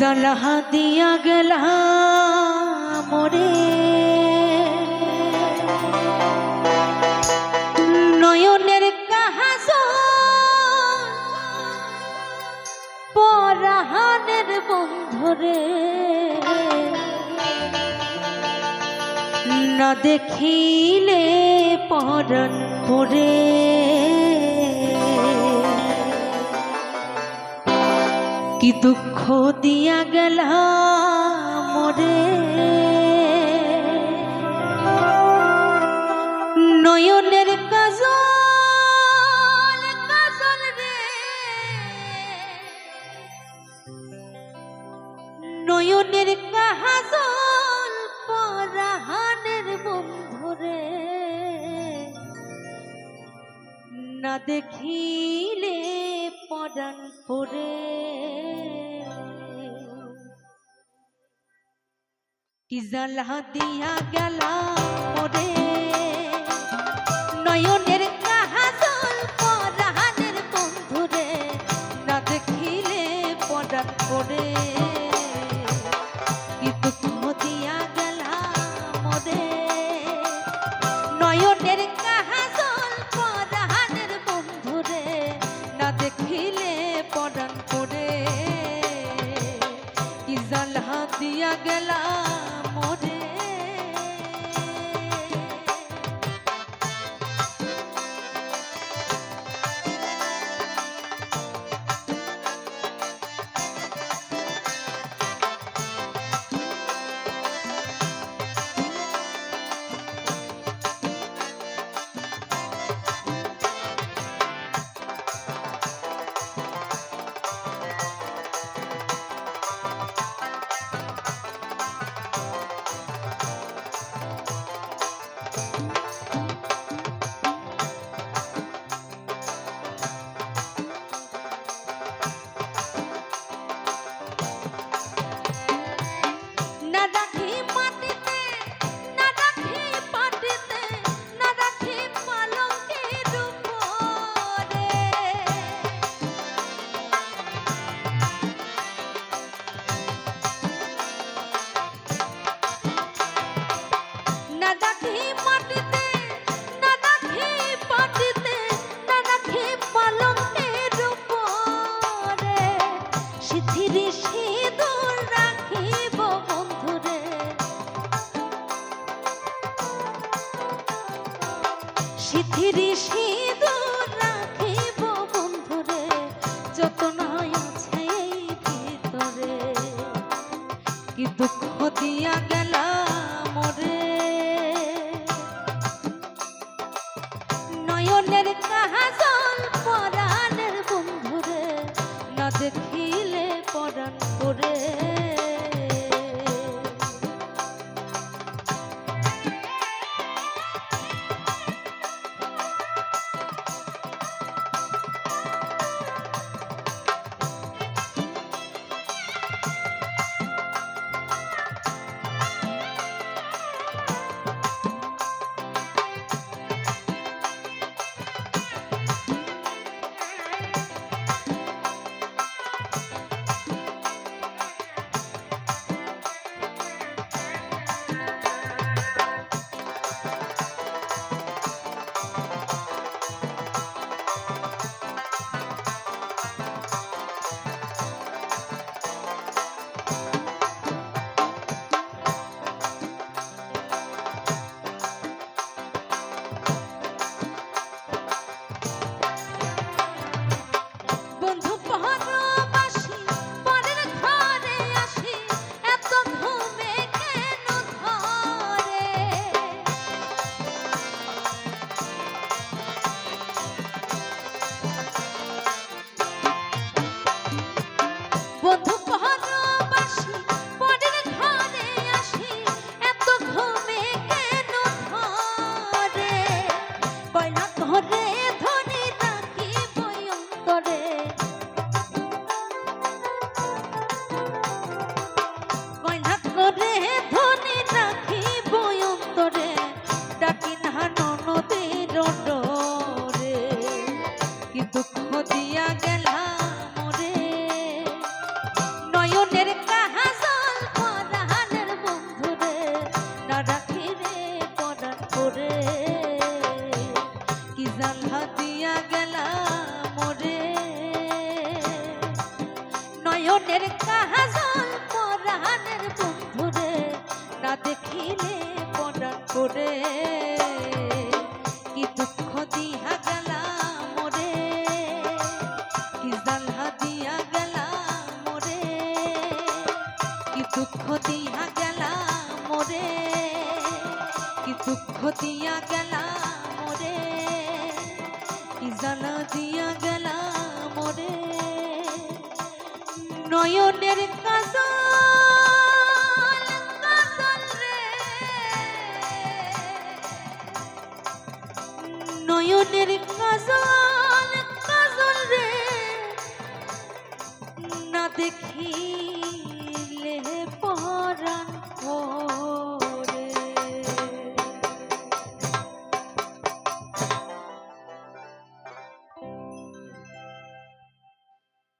জলহা দিয়া গেলা মোরে জাহানের বন্ধরে না দেখিলে পরণ পরে। কি দুঃখ দিয়া গেল মরে নয়নে না দেখিলে পদন পরে কি জ্বালা দিয়া গেলা পরে? হইয়া গেলা পথের নয়নের কাহাজল পরাণের বন্ধুরে না দেখিলে পরাণ করে। কি দুঃখ দিয়া গেলা মোরে, কি দিয়া গেলা মোরে, কি দুঃখ গেলা মোরে, কি দুঃখ দিয়া গেলা মোরে, কি দিয়া গেলা মোরে। নয়নের কাজল কাজল রে। নয়নের কাজল কাজল রে। না দেখিলে পরাণ